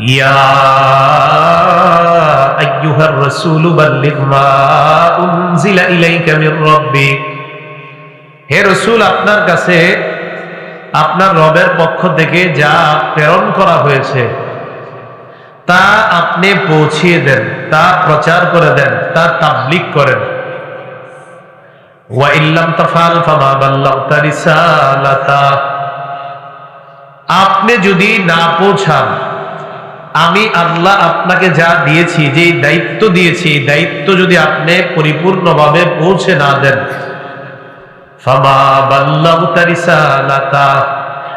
يا أيها الرسول بلغ ما أنزل إليك من ربك হে রসুল আপনার কাছে আপনার রবের পক্ষ থেকে যা প্রেরণ করা হয়েছে তা আপনি পৌঁছিয়ে দেন তা প্রচার করে দেন তা তাবলিক করেন ওয়াইল্লাম তাফাল ফামা বাল্লাগতা রিসালাতা আপনি যদি না পৌঁছান আমি আল্লাহ আপনাকে যা দিয়েছি যে দায়িত্ব দিয়েছি দায়িত্ব যদি আপনি পরিপূর্ণভাবে পৌঁছে না দেন।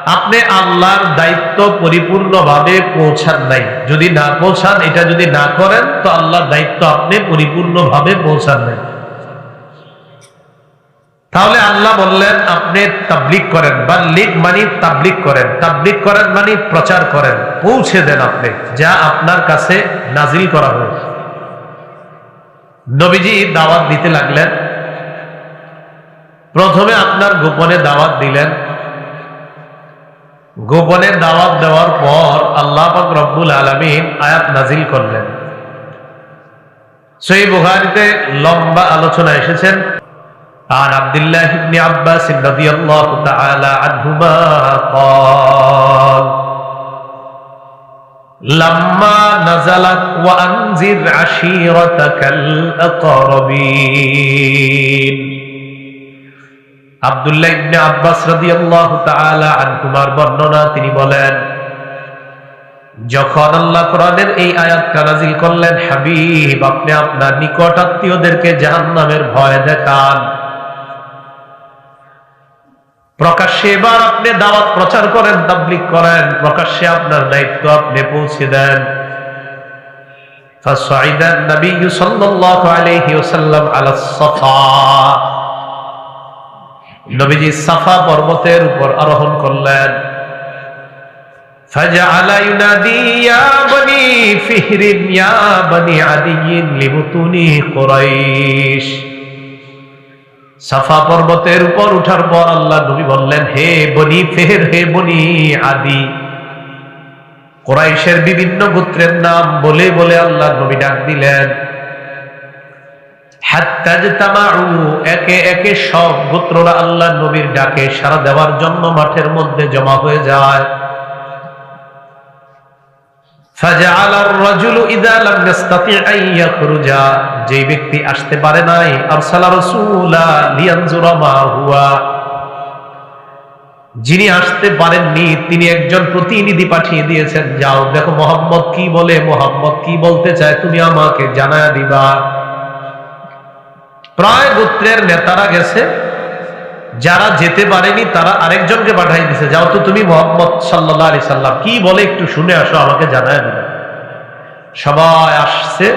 আপনি আল্লাহর দায়িত্ব পরিপূর্ণভাবে পৌঁছান নাই। যদি না পৌঁছান, এটা যদি না করেন, তো আল্লাহর দায়িত্ব আপনি পরিপূর্ণভাবে পৌঁছান নাই। তাহলে আল্লাহ বললেন, আপনি তাবলিক করেন। বা লিগ মানি তাবলিক করেন। তাবলিক করেন মানে প্রচার করেন। পৌঁছে দেন আপনি। যা আপনার কাছে নাজিল করা হয়েছে। নবীজি দাওয়াত দিতে লাগলেন। প্রথমে আপনার গোপনে দাওয়াত দিলেন। গোপনে দাওয়াত দেওয়ার পর আল্লাহ পাক রব্বুল আলমিন আয়াত নাজিল করলেন। সেই বুহারিতে লম্বা আলোচনা এসেছেন। عن عبد الله بن عباس رضي الله تعالى عنهما قال لما نزلت وأنذر عشيرتك الأقربين আব্দুল্লাহ ইবনে আব্বাস রাদিয়াল্লাহু তাআলা আনহুমার বর্ণনা তিনি বলেন যখন আল্লাহ কোরআনের এই আয়াতটা নাজিল করলেন হাবিব আপনি আপনার নিকট আত্মীয়দেরকে জাহান্নামের ভয় দেখান প্রকাশ্যে এবার আপনি দাওয়াত প্রচার করেন তাবলিক করেন প্রকাশ্যে আপনার দায়িত্ব আপনি পৌঁছে দেন فصعد النبي صلى الله عليه وسلم على الصفا নবীজি সাফা পর্বতের উপর আরোহণ করলেন فجعل ينادي يا بني فهر يا بني عدي لبطون قريش সাফা পর্বতের উপর উঠার পর আল্লাহ নবী বললেন, হে বনি ফের হে বনি আদি। কোরাইশের বিভিন্ন গোত্রের নাম বলে বলে আল্লাহ নবী ডাক দিলেন। একে একে সব গোত্ররা আল্লাহ নবীর ডাকে সারা দেওয়ার জন্য মাঠের মধ্যে জমা হয়ে যায়। যে ব্যক্তি আসতে পারে নাই যিনি আসতে পারেননি, তিনি একজন প্রতিনিধি পাঠিয়ে দিয়েছেন। যাও, দেখো মোহাম্মদ কি বলে, মোহাম্মদ কি বলতে চায়, তুমি আমাকে জানায় দিবা। প্রায় গোত্রের নেতারা গেছে। যারা যেতে পারেনি, তারা আরেকজনকে পাঠাই দিছে। যাও তো তুমি মোহাম্মদ সাল্লাহ আলি সাল্লাম। কি বলে একটু শুনে আসো, আমাকে জানায় দিবে। সবাই আসছে।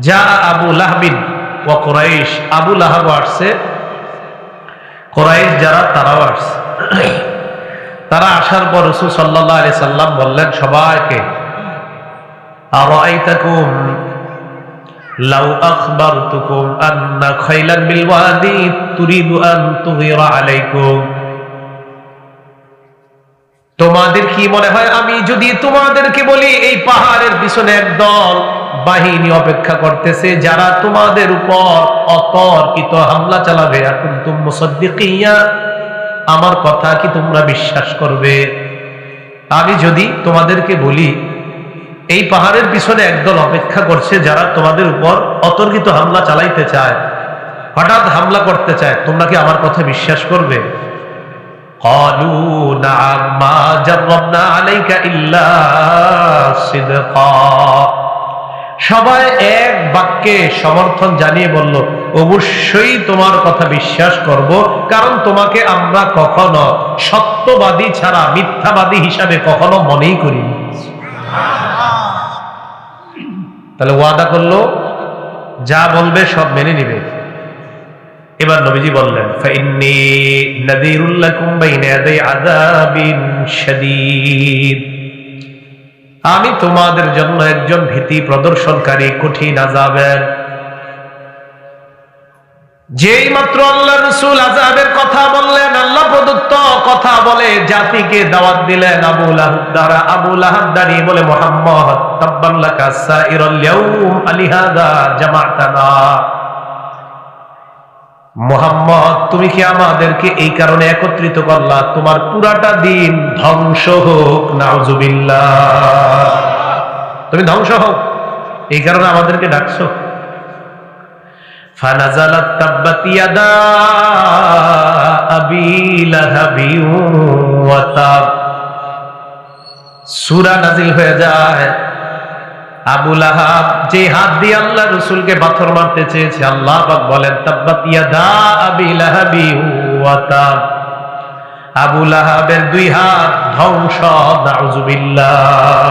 যা আবু লাহবিন ও কোরাইশ, আবু লাহাব আসছে। কোরাইশ যারা, তারাও আসছে। তারা আসার পর রসুল সাল্লাহ আলি সাল্লাম বললেন, সবাইকে আর লাউ আখবারতুকুম আন্না খাইলান বিল ওয়াদি তুরিদু আন তুহিরা তোমাদের কি মনে হয় আমি যদি তোমাদেরকে বলি, এই পাহাড়ের পিছনে একদল বাহিনী অপেক্ষা করতেছে, যারা তোমাদের উপর অতর্কিত হামলা চালাবে? এখন তুমিয়া আমার কথা কি তোমরা বিশ্বাস করবে? আমি যদি তোমাদেরকে বলি এই পাহাড়ের পিছনে একদল অপেক্ষা করছে যারা তোমাদের উপর অতর্কিত হামলা চালাইতে চায়। হঠাৎ হামলা করতে চায়। তোমরা কি আমার কথা বিশ্বাস করবে? সবাই এক বাক্যে সমর্থন জানিয়ে বলল, অবশ্যই তোমার কথা বিশ্বাস করব, কারণ তোমাকে আমরা কখনো সত্যবাদী ছাড়া মিথ্যাবাদী হিসাবে কখনো মনেই করিনি। তাহলে ওয়াদা করল, যা বলবে সব মেনে নিবে। এবার নবীজি বললেন আমি তোমাদের জন্য একজন ভীতি প্রদর্শনকারী, কঠিন আযাবের যেই মাত্র আল্লাহ রসুল আজাবের কথা বললেন, আল্লাহ প্রদত্ত কথা বলে জাতিকে দাওয়াত দিলেন আবুল আহাব দ্বারা। আবুল দাঁড়িয়ে বলে, মোহাম্মদ মোহাম্মদ, তুমি কি আমাদেরকে এই কারণে একত্রিত করলা? তোমার পুরাটা দিন ধ্বংস হোক, নাউজুবিল্লাহ। তুমি ধ্বংস হোক, এই কারণে আমাদেরকে ডাকছো। তাব্বাত ইয়াদা আবি লাহাবি ওয়া তাব। সূরা নাজিল হয়ে যায়। আবুল আহাব যে হাত দিয়ে আল্লাহ রসুলকে পাথর মারতে চেয়েছে, আল্লাহ পাক বলেন, তাব্বাত ইয়াদা আবি লাহাবি ওয়া তাব। আবুল আহাবের দুই হাত ধ্বংস, নাউজুবিল্লাহ।